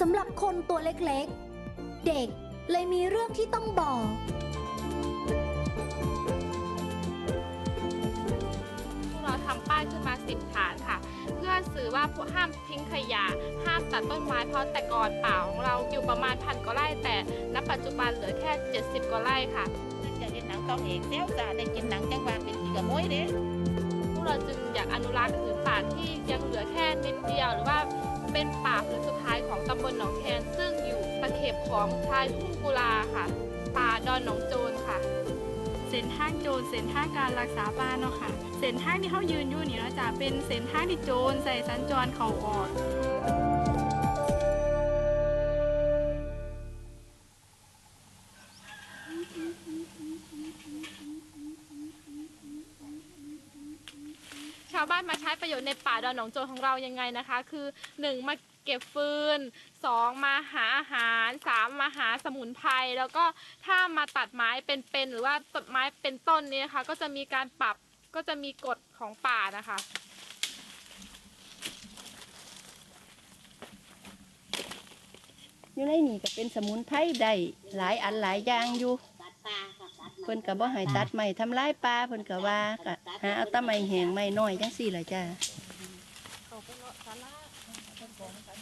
สำหรับคนตัวเล็กๆ เด็กเลยมีเรื่องที่ต้องบอก พวกเราทำป้ายขึ้นมา 10 ฐานค่ะ เพื่อสื่อว่าพวกห้ามทิ้งขยะ ห้ามตัดต้นไม้เพราะแต่ก่อนป่าของเราอยู่ประมาณพันกว่าไร่แต่ณปัจจุบันเหลือแค่ 70กว่าไร่ค่ะ จะเห็นหนังต้องเอกเซลซาได้กินหนังจังหวะเป็นสีกระมวยเด้ พวกเราจึงอยากอนุรักษ์ผืนป่าที่ยังเหลือแค่นิดเดียวหรือว่า เป็นป่าผืนสุดท้ายของตำบลหนองแคนซึ่งอยู่ตะเข็บของชายทุ่งกุลาค่ะ ป่าดอนหนองโจรค่ะ เส้นทางโจรเส้นทางการรักษาบ้านเนาะค่ะ เส้นทางที่เขายืนอยู่นี่เนาะจะเป็นเส้นทางที่โจรใส่สัญจรเขาออก ช้ประโยชน์ในป่าดอนหนองโจรของเรายังไงนะคะ คือ 1 มาเก็บฟืน 2 มาหาอาหาร 3 มาหาสมุนไพรแล้วก็ถ้ามาตัดไม้เป็นๆหรือว่าตัดไม้เป็นต้นนี้นะคะ ก็จะมีการปรับก็จะมีกฎของป่านะคะอยู่ในนี่ก็เป็นสมุนไพรได้หลายอันหลายอย่างอยู่ตัดปลา เพิ่นก็บ่ให้ตัดไม้ทำลายป่าเพิ่นก็ว่าก็หาเอาแตะไม้แห้งไม้น้อยจังซี่ล่ะจ้า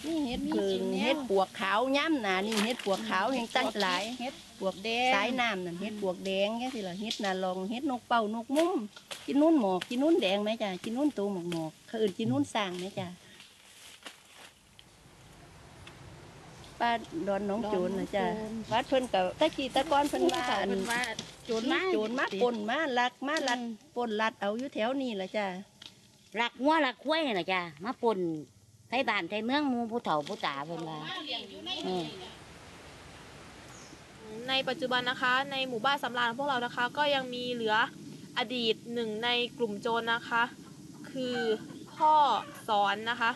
นี่เฮ็ดเพิงเฮ็ดปวกขาวย่ำหนานี่เฮ็ดปวกขาวแห่งตัดหลายเฮ็ดปวกแดงสายน้ำนั่นเฮ็ดปวกแดงจังซี่ล่ะเฮ็ดนาลองเฮ็ดนกเป่านกมุ้มกินนุ่นหมอกกินนุ่นแดงไหมจ้ากินนุ่นตูหมอกหมอกเขาอื่นกินนุ่นสร้างไหมจ้าป้าดอนหน้องโจรนะจ้าวัดเพิ่นกับตะกี้ตะกอนเพิ่นว่าอันเป็นว่า โจรมาโจรมาปล้นมาลักมาลัดปล้นลัดเอาอยู่แถวนี้ล่ะจ้าหลักงัวหลักควายน่ะจ้ะมาปนไทยบ้านไทยเมืองหมู่ผู้เฒ่าผู้ตาเพิ่นว่าเออในปัจจุบันนะคะ ในหมู่บ้านสำราญของพวกเรานะคะ ก็ยังมีเหลืออดีตหนึ่งในกลุ่มโจรนะคะ คือพ่อสอนนะคะ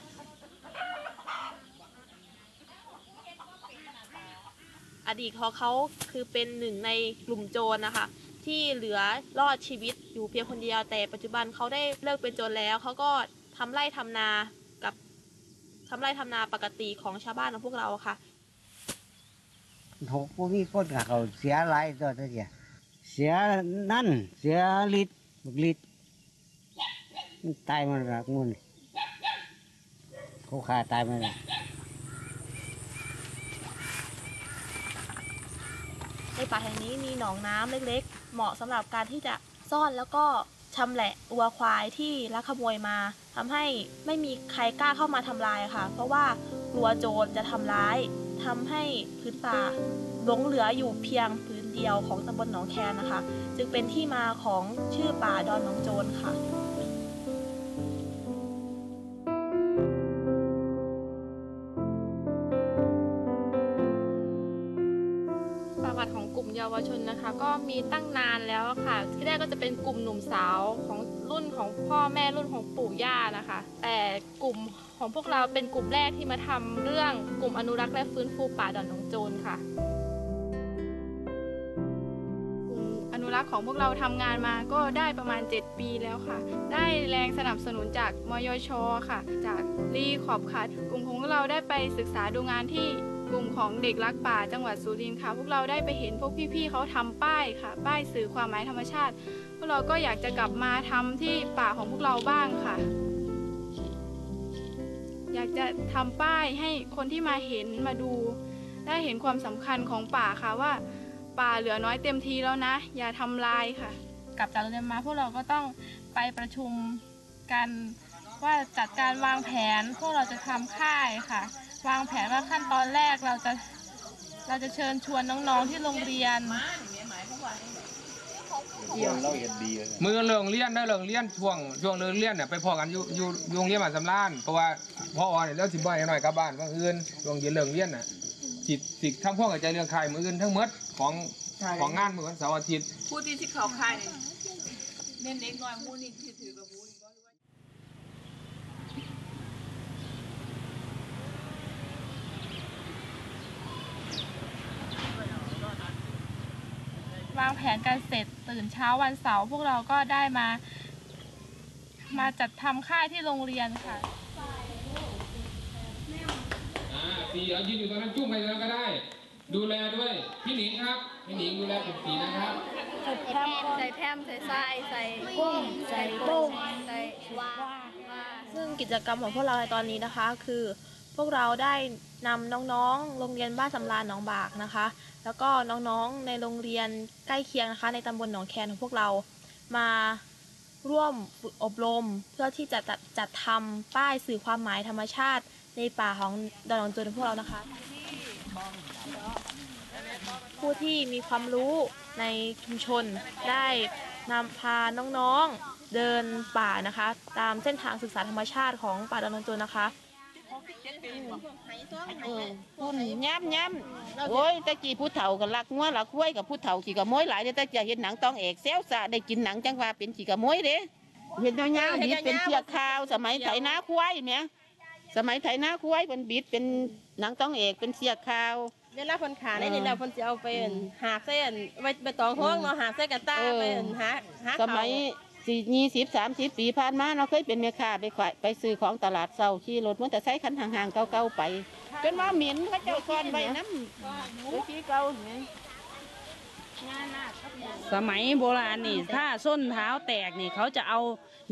อดีตของเขาคือเป็นหนึ่งในกลุ่มโจรนะคะ ที่เหลือรอดชีวิตอยู่เพียงคนเดียวแต่ปัจจุบันเขาได้เลิกเป็นโจรแล้วเขาก็ทำไร่ทำนากับทำไร่ทำนาปกติของชาวบ้านของพวกเราค่ะหกพวกมีคนกับเขาเสียหลายตัวเสียเสียนั่น เสียลิตบักลิตรมันตายมันรักมุนเขาขาตายมันละ ในป่าแห่งนี้มีหนองน้ำเล็ก ๆ เหมาะสำหรับการที่จะซ่อนแล้วก็ชำแหละวัวควายที่ลักขโมยมาทำให้ไม่มีใครกล้าเข้ามาทำลายค่ะ เพราะว่ากลัวโจรจะทำร้ายทำให้พื้นป่าหลงเหลืออยู่เพียงพื้นเดียวของตำบลหนองแคนนะคะ จึงเป็นที่มาของชื่อป่าดอนหนองโจรค่ะาวชนนะคะ ก็มีตั้งนานแล้วค่ะ ที่แรกก็จะเป็นกลุ่มหนุ่มสาวของรุ่นของพ่อแม่รุ่นของปู่ย่านะคะ แต่กลุ่มของพวกเราเป็นกลุ่มแรกที่มาทำเรื่องกลุ่มอนุรักษ์และฟื้นฟูป่าดอนหนองโจรค่ะกลุ่มอนุรักษ์ของพวกเราทำงานมาก็ได้ประมาณ 7 ปีแล้วค่ะ ได้แรงสนับสนุนจากมยชค่ะ จากรีขอบค่ะกลุ่มของพวกเราได้ไปศึกษาดูงานที่ กลุ่มของเด็กรักป่าจังหวัดสุรินทร์ค่ะ พวกเราได้ไปเห็นพวกพี่ๆเขาทำป้ายค่ะ ป้ายสื่อความหมายธรรมชาติ พวกเราก็อยากจะกลับมาทำที่ป่าของพวกเราบ้างค่ะ อยากจะทำป้ายให้คนที่มาเห็นมาดู ได้เห็นความสำคัญของป่าค่ะว่า ป่าเหลือน้อยเต็มทีแล้วนะ อย่าทำลายค่ะ กลับจากโรงเรียนมาพวกเราก็ต้องไปประชุมกันว่าจัดการวางแผนพวกเราจะทำค่ายค่ะ วางแผนว่าขั้นตอนแรกเราจะเราจะเชิญชวนน้องๆที่โรงเรียนมือเลิงเลี้ยนได้เลิงเลี้ยนช่วงช่วงเลิงเลี้ยนเนี่ยไปพอกันอยู่อยู่อยู่โรงเรียนบ้านสำรานเพราะว่าพ่อเนี่ยแล้วสิบ่อยหน่อยกลับบ้านก็อื่นช่วงเย็นเลิงเลี้ยนน่ะสิสิทั้งพ่อกับใจเรื่องขายมืออื่นทั้งหมดของของงานมือวันเสาร์อาทิตย์ ผู้ที่ที่เขาคายเน้นเด็กน้อยมูนี่ที่ถือกระบู วางแผนกันเสร็จตื่นเช้าวันเสาร์พวกเราก็ได้มา มาจัดทำค่ายที่โรงเรียนค่ะอ่าสีเอายืนอยู่ตรงนั้นจุ้มไปตรงนั้นก็ได้ ดูแลด้วยพี่หนิงครับพี่หนิงดูแลกลุ่มสีนะครับใส่แพมใส่แพมใส่ทรายใส่กุ้งใส่กุ้งใส่ว่าว่าซึ่งกิจกรรมของพวกเราในตอนนี้นะคะ คือ พวกเราได้นำน้องๆ โรงเรียนบ้านสำราญหนองบากนะคะ แล้วก็น้องๆ ในโรงเรียนใกล้เคียงนะคะ ในตำบลหนองแคนของพวกเรา มาร่วมฝึกอบรม เพื่อที่จะจัดจัดทำป้ายสื่อความหมายธรรมชาติ ในป่าของดอนหนองจวนของพวกเรานะคะ ผู้ที่มีความรู้ในชุมชนได้นำพาน้องๆ เดินป่านะคะ ตามเส้นทางศึกษาธรรมชาติของป่าดอนนตัวนะคะ คุณย้ำย้ำโอ้ยตะกี้ผู้เฒ่ากันลักงัวลักควายกับผู้เฒ่าขี่กระโมยหลายเด้อแต่จะเห็นหนังต้องเอกเซลซะได้กินหนังจังว่าเป็นขี่กระโมยเด้เห็นยาวๆบิดเป็นเชือกขาว สมัยไถนาควายเนี่ยสมัยไถนาควายเป็นบิดเป็นหนังต้องเอกเป็นเชือกขาวเวลาเพิ่นขาได้นี่แล้วเพิ่นสิเอาไปอั่นหาบใส่อั่นไว้ใบตองห้องเนาะหาบใส่กระตาเออไปอั่นหาหาสข้าวมัย สี่ยี่สิบสามสิบปีผ่านมาเราเคยเป็นแม่ค้าไปขายไปซื้อของตลาดเศร้าขี่รถมอเตอร์ไซค์คันห่างๆเก่าๆไป จนว่าเหม็นเขาเจ้าซ่อนไว้น้ำไปขี่เก่าเนี่ยสมัยโบราณนี่ถ้าส้นเท้าแตกนี่เขาจะเอา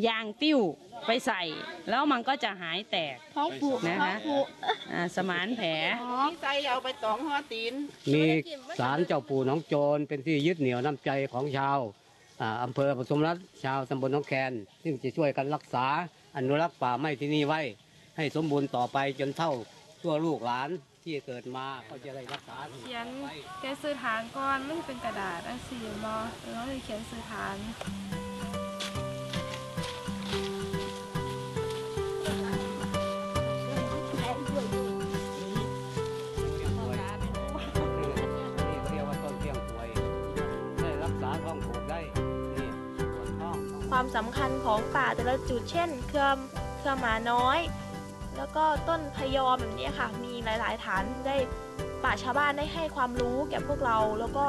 ยางติ้วไปใส่ แล้วมันก็จะหายแตกท้องผูกนะคะอ่าสมานแผลใส่เอาไปตองหัวตีนมีศาลเจ้าปู่หน้องโจรเป็นที่ยึดเหนี่ยวน้ำใจของชาว อำเภอปทุมรัฐชาวตำบลน้องแคน ซึ่งจะช่วยกันรักษาอนุรักษ์ป่าไม้ที่นี่ไว้ ให้สมบูรณ์ต่อไปจนเท่าชั่วลูกหลานที่เกิดมาก็จะได้รักษาเขียนเขียนสื่อฐานก่อนมันเป็นกระดาษอันสีบอแล้วเลยเขียนสื่อฐานนี่ ความสำคัญของป่าแต่ละจุดเช่น เครือเครือหมาน้อย แล้วก็ต้นพยอมแบบนี้ค่ะ มีหลาย ๆ ฐานได้ป่าชาวบ้านได้ให้ความรู้แก่พวกเราแล้วก็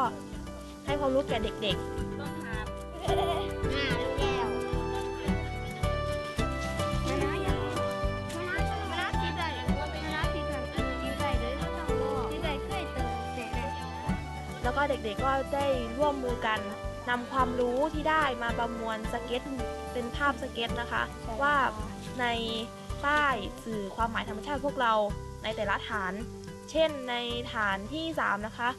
ให้ความรู้แก่เด็กๆแล้วก็เด็กๆก็ได้ร่วมมือกัน นำความรู้ที่ได้มาประมวลสเก็ตเป็นภาพสเก็ตนะคะ ว่าในป้ายสื่อความหมายธรรมชาติพวกเราในแต่ละฐาน เช่นในฐานที่ 3 นะคะ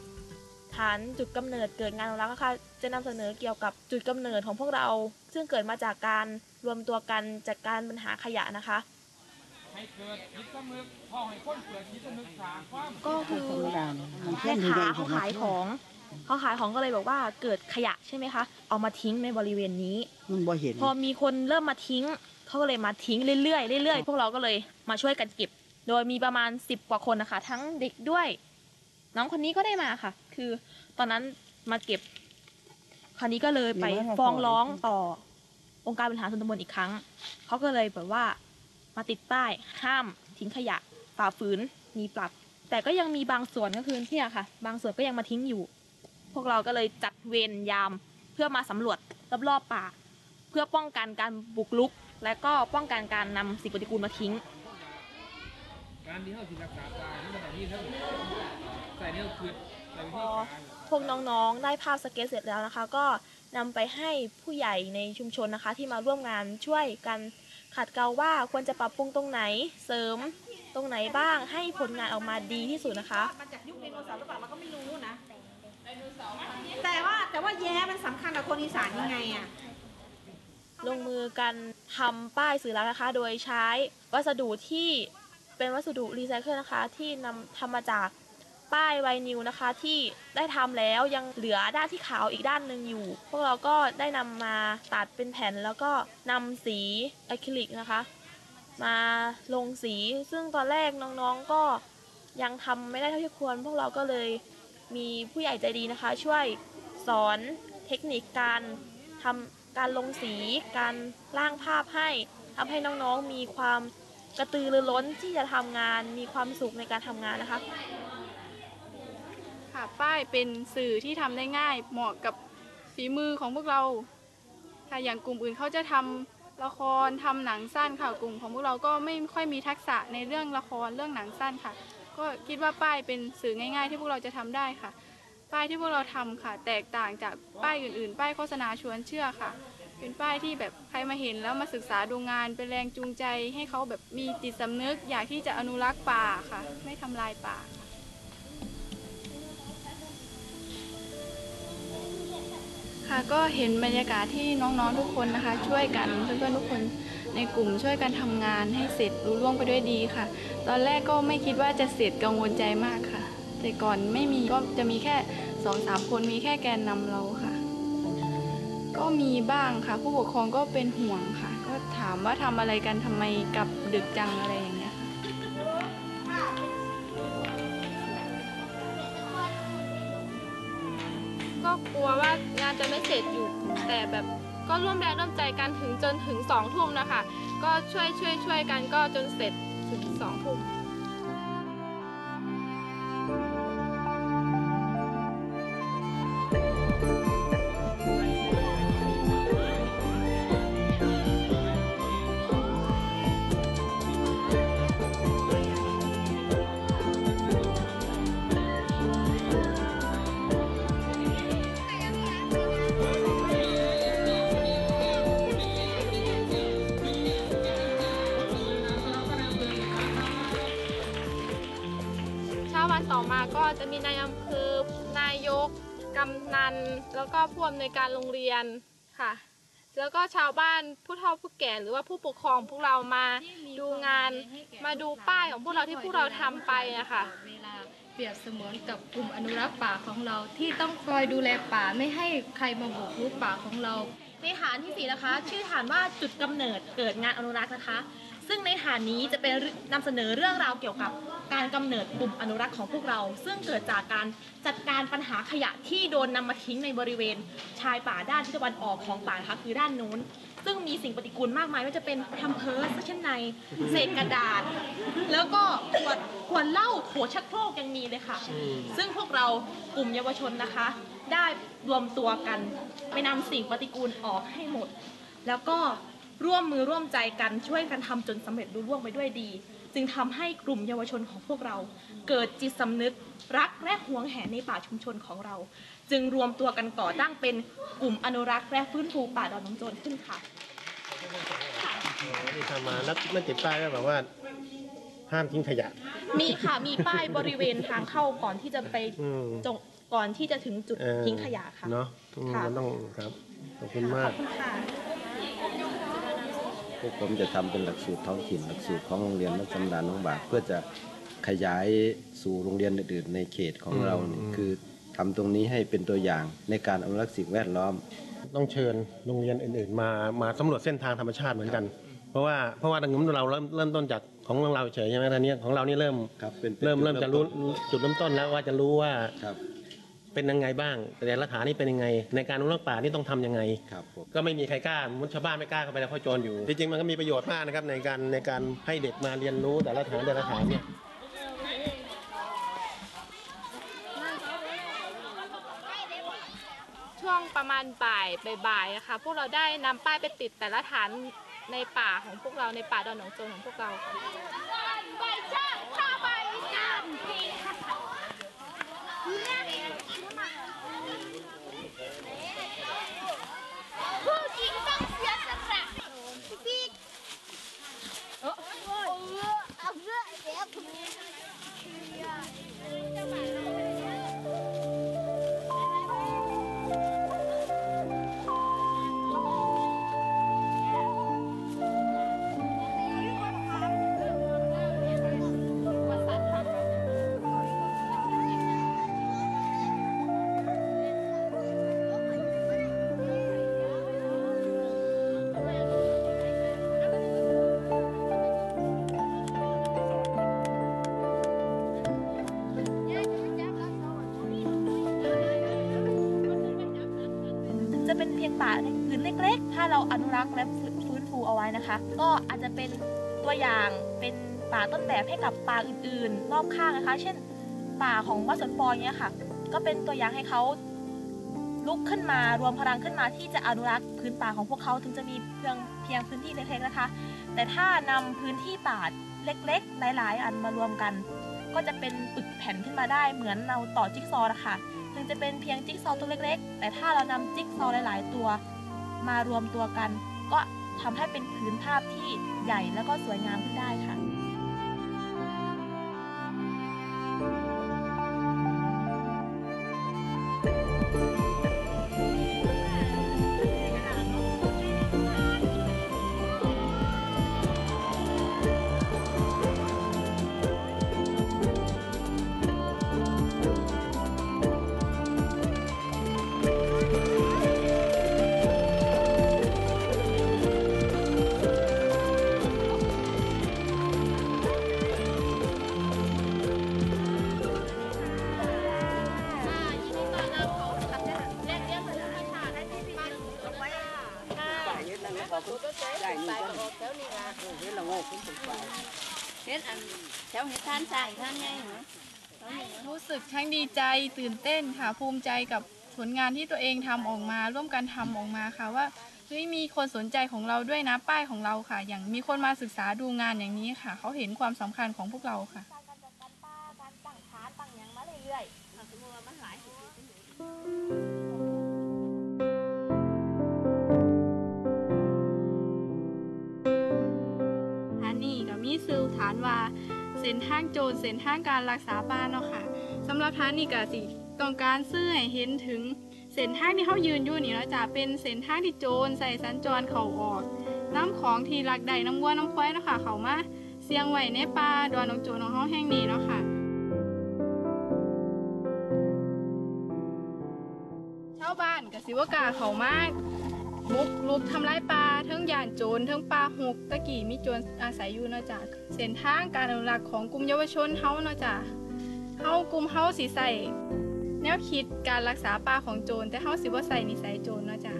ฐานจุดกำเนิดเกิดงานอนุรักษ์นะคะจะนำเสนอเกี่ยวกับจุดกำเนิดของพวกเรา ซึ่งเกิดมาจากการรวมตัวกันจัดการปัญหาขยะนะคะให้เกิดจิตสำนึกพ่อให้คนเกิดจิตสำนึกสร้างความก็คือแม่ค้าเขาขายของ เขาขายของก็เลยบอกว่าเกิดขยะใช่ไหมคะเอามาทิ้งในบริเวณนี้ มันบ่เห็นพอมีคนเริ่มมาทิ้งเขาก็เลยมาทิ้งเรื่อยๆเรื่อยๆพวกเราก็เลยมาช่วยกันเก็บ โดยมีประมาณ10กว่าคนนะคะ ทั้งเด็กด้วย น้องคนนี้ก็ได้มาค่ะ คือตอนนั้นมาเก็บคราวนี้ก็เลยไปฟ้องร้องต่อองค์การบริหารส่วนตำบลอีกครั้งเขาก็เลยแบบว่ามาติดป้ายห้ามทิ้งขยะฝ่าฝืนมีปรับ แต่ก็ยังมีบางส่วนก็คือเนี่ยค่ะ บางส่วนก็ยังมาทิ้งอยู่ พวกเราก็เลยจัดเวรยามเพื่อมาสำรวจรอบๆป่า เพื่อป้องกันการบุกรุก และก็ป้องกันการนำสิ่งปฏิกูลมาทิ้ง การที่เขาสิรักษาตายนี่มันแบบนี้เท่าใส่เนี่ยคือใส่วิธีการพวกน้องๆ ได้ภาพสเก็ตเสร็จแล้วนะคะ ก็นำไปให้ผู้ใหญ่ในชุมชนนะคะ ที่มาร่วมงานช่วยกันขัดเกลาว่าควรจะปรับปรุงตรงไหนเสริมตรงไหนบ้างให้ผลงานออกมาดีที่สุดนะคะมาจากยุคไดโนเสาร์หรือเปล่าเราก็ไม่รู้นะ แต่ว่าแต่ว่าแย้มันสำคัญกับคนอีสานยังไงอะลงมือกันทำป้ายสื่อแล้วนะคะ โดยใช้วัสดุที่เป็นวัสดุรีไซเคิลนะคะ ที่นำทำมาจากป้ายไวนิลนะคะ ที่ได้ทำแล้วยังเหลือด้านที่ขาวอีกด้านหนึ่งอยู่ พวกเราก็ได้นำมาตัดเป็นแผ่นแล้วก็นำสีอะคริลิกนะคะ มาลงสีซึ่งตอนแรกน้องๆก็ยังทำไม่ได้เท่าที่ควร พวกเราก็เลย มีผู้ใหญ่ใจดีนะคะ ช่วยสอนเทคนิคการทำการลงสี การร่างภาพให้ทำให้น้องๆมีความกระตือรือร้นที่จะทำงาน มีความสุขในการทำงานนะคะค่ะป้ายเป็นสื่อที่ทำได้ง่าย เหมาะกับฝีมือของพวกเราค่ะอย่างกลุ่มอื่นเขาจะทำละครทำหนังสั้นค่ะกลุ่มของพวกเราก็ไม่ค่อยมีทักษะในเรื่องละครเรื่องหนังสั้นค่ะ ก็คิดว่าป้ายเป็นสื่อง่าย ๆ ที่พวกเราจะทำได้ค่ะ ป้ายที่พวกเราทำค่ะ แตกต่างจากป้ายอื่น ๆ ป้ายโฆษณาชวนเชื่อค่ะ เป็นป้ายที่แบบใครมาเห็นแล้วมาศึกษาดูงานเป็นแรงจูงใจ ให้เขาแบบมีจิตสำนึก อยากที่จะอนุรักษ์ป่าค่ะ ไม่ทำลายป่าค่ะก็เห็นบรรยากาศที่น้องๆทุกคนนะคะ ช่วยกันเพื่อนๆทุกคน ในกลุ่มช่วยกันทำงานให้เสร็จรุ่ล่วงไปด้วยดีค่ะ ตอนแรกก็ไม่คิดว่าจะเสร็จกังวลใจมากค่ะ แต่ก่อนไม่มีก็จะมีแค่สองสามคนมีแค่แกนนำเราค่ะ ก็มีบ้างค่ะ ผู้ปกครองก็เป็นห่วงค่ะ ก็ถามว่าทำอะไรกันทำไมกลับดึกจังอะไรอย่างเงี้ยก็กลัวว่างานจะไม่เสร็จอยู่แต่แบบ ก็ร่วมแรงร่วมใจกันถึงจนถึงสองทุ่มนะคะ ก็ช่วยช่วยช่วยกันก็จนเสร็จถึงสองทุ่ม แล้วก็ผู้อำนวยการโรงเรียนค่ะ แล้วก็ชาวบ้านผู้เฒ่าผู้แก่หรือว่าผู้ปกครองพวกเรามาดูงานมาดูป้ายของพวกเราที่พวกเราทำไปอะค่ะ เวลาเปรียบเสมือนกับกลุ่มอนุรักษ์ป่าของเราที่ต้องคอยดูแลป่าไม่ให้ใครมาบุกรุกป่าของเรา ในฐานที่4นะคะ ชื่อฐานว่าจุดกำเนิดเกิดงานอนุรักษ์นะคะ ซึ่งในฐานนี้จะเป็นนำเสนอเรื่องราวเกี่ยวกับการกำเนิดกลุ่มอนุรักษ์ของพวกเรา ซึ่งเกิดจากการจัดการปัญหาขยะที่โดนนำมาทิ้งในบริเวณชายป่าด้านทิศตะวันออกของป่านะคะคือด้านนู้น ซึ่งมีสิ่งปฏิกูลมากมายไม่ว่าจะเป็นแพมเพิร์สเชั้นในเศษกระดาษ แล้วก็ขวดขวดเหล้าโถชักโครกยังมีเลยค่ะ ซึ่งพวกเรากลุ่มเยาวชนนะคะ ได้รวมตัวกันไปนำสิ่งปฏิกูลออกให้หมด แล้วก็ ร่วมมือร่วมใจกันช่วยกันทำจนสำเร็จรุ่ล่วงไปด้วยดี จึงทำให้กลุ่มเยาวชนของพวกเรา เกิดจิตสำนึกรักและหวงแหนในป่าชุมชนของเรา จึงรวมตัวกันก่อตั้งเป็นกลุ่มอนุรักษ์และฟื้นฟูป่าดอนน้องโจรขึ้นค่ะที่ทำมาแล้วไม่ติดป้ายก็แบบว่าห้ามทิ้งขยะ มีค่ะมีป้ายบริเวณทางเข้าก่อนที่จะไปอืมจงก่อนที่จะถึงจุดเออทิ้งขยะค่ะเนาะอืมค่ะมันต้องครับขอบคุณมาขอกบคุณค่ะ พวกผมจะทำเป็นหลักสูตรท้องถิ่นหลักสูตรของโรงเรียนวัดสำดานน้องบากเพื่อจะขยายสู่โรงเรียนอื่นๆในเขตของเราเนี่ยคือทำตรงนี้ให้เป็นตัวอย่างในการอนุรักษ์สิ่งแวดล้อม ต้องเชิญโรงเรียนอื่น ๆ มามาสำรวจเส้นทางธรรมชาติเหมือนกัน เพราะว่าเพราะว่าทางนู้นเราเริ่มเริ่มต้นจากของเราเฉยใช่ไหมทางนี้ของเรานี่เริ่มครับเป็นเป็นเริ่มจุดเริ่มจะรู้เริ่มต้นจุดเริ่มต้นแล้วว่าจะรู้ว่าครับ เป็นยังไงบ้าง แต่ละฐานนี่เป็นยังไง ในการอนุรักษ์ป่านี่ต้องทำยังไง ครับผม ก็ไม่มีใครกล้ามุชาวบ้านไม่กล้าเข้าไปแล้วเพราะโจรอยู่จริงๆมันก็มีประโยชน์มากนะครับในการในการให้เด็กมาเรียนรู้แต่ละฐานแต่ละฐานเนี่ยช่วงประมาณบ่ายบ่ายๆอะค่ะพวกเราได้นำป้ายไปติดแต่ละฐานในป่าของพวกเราในป่าดอนหนองโจรของพวกเราค่ะ พียงป่าในพื้นเล็ก ๆ ถ้าเราอนุรักษ์และฟื้นฟูเอาไว้นะคะ ก็อาจจะเป็นตัวอย่างเป็นป่าต้นแบบให้กับป่าอื่นๆ รอบข้างนะคะ เช่น ป่าของวัดสนปอยเนี่ยค่ะ ก็เป็นตัวอย่างให้เขาลุกขึ้นมารวมพลังขึ้นมาที่จะอนุรักษ์พื้นป่าของพวกเขาถึงจะมีเพียงเพียงพื้นที่เล็กๆนะคะ แต่ถ้านำพื้นที่ป่าเล็กๆ หลาย ๆ อันมารวมกัน ก็จะเป็นปึกแผ่นขึ้นมาได้เหมือนเราต่อจิ๊กซอว์นะคะ ถึงจะเป็นเพียงจิ๊กซอว์ตัวเล็กๆ แต่ถ้าเรานำจิ๊กซอว์หลาย ๆ ตัว มารวมตัวกัน ก็ทำให้เป็นผืนภาพที่ใหญ่แล้วก็สวยงามขึ้นได้ค่ะ ใจตื่นเต้นค่ะภูมิใจกับผลงานที่ตัวเองทำออกมา ร่วมกันทำออกมาค่ะว่าเฮ้ยมีคนสนใจของเราด้วยนะป้ายของเราค่ะ อย่างมีคนมาศึกษาดูงานอย่างนี้ค่ะ เขาเห็นความสำคัญของพวกเราค่ะอันนี้ก็มีซื้อฐานว่าเส้นทางโจรเส้นทางการรักษาบ้านเนาะค่ะ หรับฐานนี้ก็สิต้องการซื้อให้เห็นถึงเส้นทางที่เขายืนอยู่นี่เนาะจ้ะเป็นเส้นทางที่โจรใส่สัญจรเขาออกน้ำของที่ลักใดน้ำวัวน้ำควายเนาะค่ะเขามาเสียงไว้ในป่าดอนนองโจรของเฮาแห่งนี้เนาะค่ะชาวบ้านกับสิวกล้าเขามาบุกลุกทำลายปลาทั้งย่านโจรทั้งปลาหกตะกี้มีโจรอาศัยอยู่เนาะจ้ะเส้นทางการอนุรักษ์ของกลุ่มเยาวชนเฮาเนาะจ้ะ เฮากลุ่มเฮาสิใส่แนวคิดการรักษาปลาของโจรแต่เฮาสิบ่ใส่นิสัยโจรเนาะจ้ะ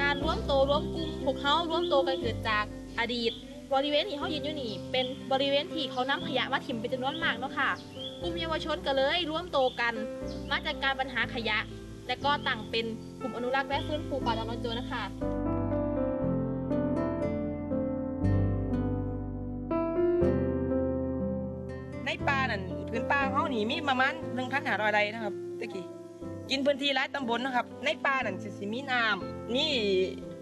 การร่วมโตวร่วมกลุ่มพวกเขาร่วมโตวกันเกิดจากอดีต บริเวณที่เขายืนอยู่นี่ เป็นบริเวณที่เขานำขยะมาถิ่มเป็นจำนวนมากเนาะค่ะ กลุ่มเยาวชนก็เลยร่วมโตกันมาจัดการปัญหาขยะ และก็ตั้งเป็นกลุ่มอนุรักษ์และฟื้นฟูป่าดอนนอนโจนะคะในป่านั่นพื้นป่าเขานี่มีประมาณหนึ่งพันหารอยไรนะครับตะกี้กินพื้นที่หลายตำบลนะครับ ในป่านั่นสิสิมีน้ำนี่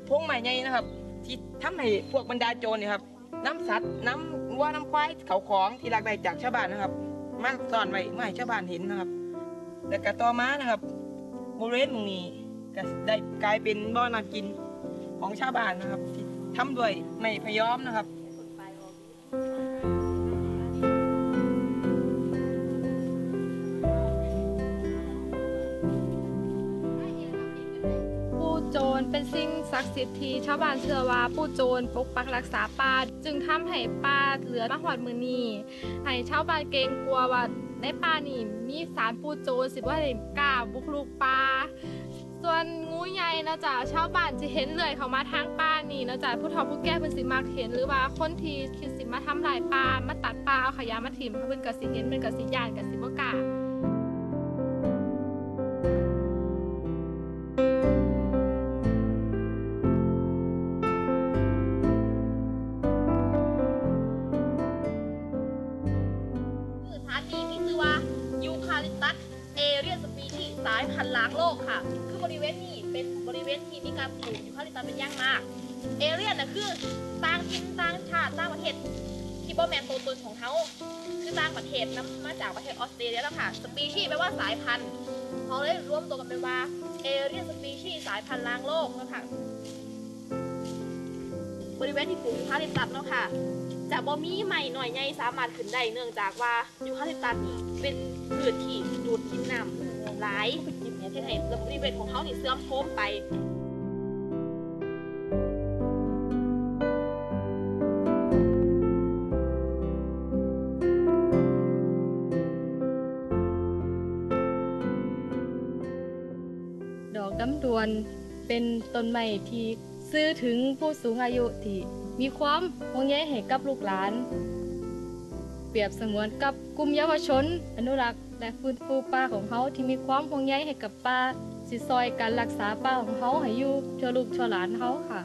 พงไม้ใหญ่นะครับ ที่ทำให้พวกบรรดาโจรเนี่ยครับน้ำสัตว์น้ำวัวน้ำควายเขาของที่ลักได้จากชาวบ้านนะครับ มาซ่อนไว้ไม่ให้ชาวบ้านเห็นนะครับแต่กต่อมานะครับบริเวณตรงนี้ก็ได้กลายเป็นบ่อน้ำกินของชาวบ้านนะครับที่ทำด้วยไม้พยอมนะครับ ศักดิ์สิทธิ์ที่ชาวบ้านเชื่อว่าผู้โจรปกปักรักษาป่าจึงทำให้ป่าเหลือมาหอดมือนี้ให้ชาวบ้านเกรงกลัวว่าในป่านี่มีสารผู้โจรสิว่าได้กล้าบุกรุกป่าส่วนงูใหญ่นาะจ๊ะชาวบ้านจะเห็นเลยเขามาทางป่านี่นะจ๊ะผู้เฒ่าผู้แก่เพิ่นสิมักเห็นหรือว่าคนที่คิดสิมาทำลายป่ามาตัดป่าเอาขยะมาถิ่มเพิ่นก็สิเห็นเพิ่นก็สิยานก็สิบ่กล้า ที่บ่แมนตัวตนของเขาคือต่างประเทศนำมาจากประเทศออสเตรเลียแล้วค่ะ สปีชีแปลว่าสายพันธุ์เขาเลยรวมตัวกันเป็นว่าเอเรียสปีชีสายพันธุ์ล้างโลกนะคะบริเวณที่ปลูกยูคาลิปตัสเนาะค่ะจะบ่มีใหม่หน่อยใหญ่สามารถขึ้นได้เนื่องจากว่ายูคาลิปตัสนี่เป็นพืชที่ดูดกินน้ำหลายเฮ็ดให้ระบบนิเวศของเขานี่เสื่อมโทรมไป เป็นต้นไม้ที่ซื้อถึงผู้สูงอายุที่มีความห่วงใยให้กับลูกหลาน เปรียบเสมือนกับกลุ่มเยาวชน อนุรักษ์และฟื้นฟูป่าของเขาที่มีความห่วงใยให้กับป่าสิซอยการรักษาป่าของเขาให้อยู่ชั่วลูกชั่วหลานเขาค่ะ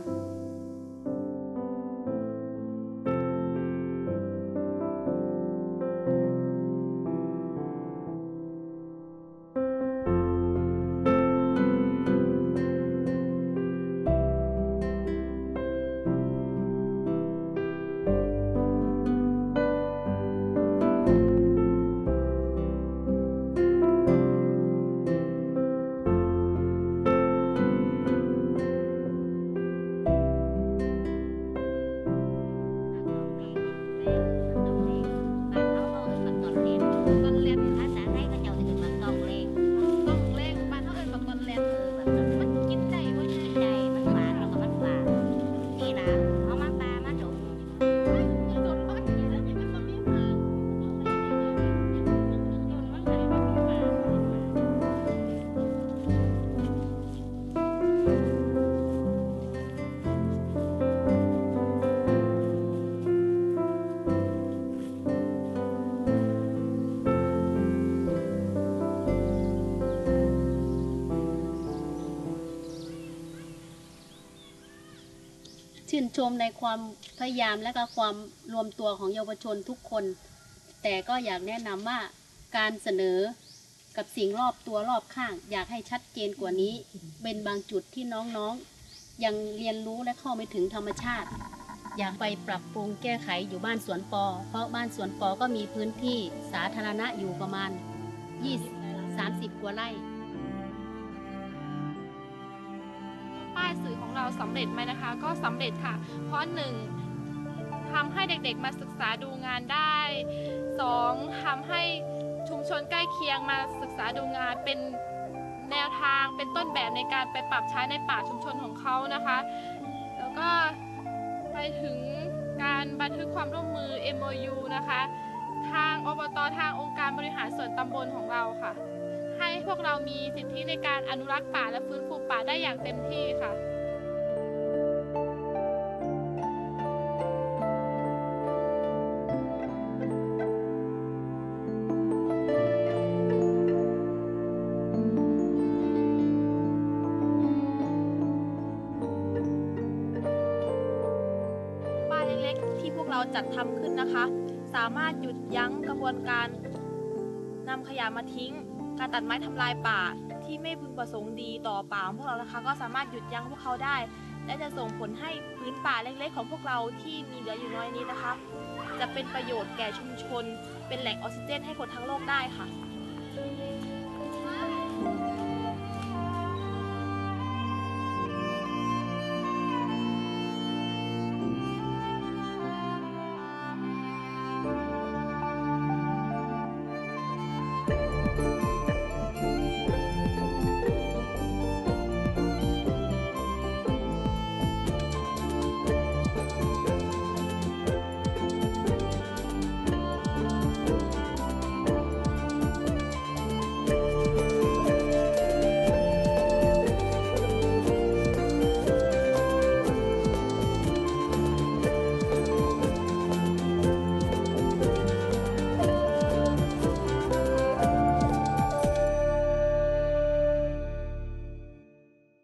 ชมในความพยายามและก็ความรวมตัวของเยาวชนทุกคน แต่ก็อยากแนะนำว่าการเสนอกับสิ่งรอบตัวรอบข้าง อยากให้ชัดเจนกว่านี้ เป็นบางจุดที่น้องๆ ยังเรียนรู้และเข้าไม่ถึงธรรมชาติ อยากไปปรับปรุงแก้ไขอยู่บ้านสวนปอ เพราะบ้านสวนปอก็มีพื้นที่สาธารณะอยู่ประมาณ 20 30 กว่าไร่ สื่อของเราสำเร็จไหมนะคะ ก็สำเร็จค่ะ เพราะหนึ่งทำให้เด็กๆมาศึกษาดูงานได้สองทำให้ชุมชนใกล้เคียงมาศึกษาดูงานเป็นแนวทางเป็นต้นแบบในการไปปรับใช้ในป่าชุมชนของเขานะคะ แล้วก็ไปถึงการบันทึกความร่วมมือ MOU นะคะ ทางอบตทางองค์การบริหารส่วนตำบลของเราค่ะ ให้พวกเรามีสิทธิในการอนุรักษ์ป่าและฟื้นฟูป่าได้อย่างเต็มที่ค่ะบ้าเล็กๆที่พวกเราจัดทำขึ้นนะคะ สามารถหยุดยั้งกระบวนการนำขยะมาทิ้ง การตัดไม้ทำลายป่าที่ไม่พึงประสงค์ดีต่อป่าของพวกเรานะคะ ก็สามารถหยุดยั้งพวกเขาได้ และจะส่งผลให้พื้นป่าเล็กๆ ของพวกเราที่มีเหลืออยู่น้อยนี้นะคะ จะเป็นประโยชน์แก่ชุมชน เป็นแหล่งออกซิเจนให้คนทั้งโลกได้ค่ะ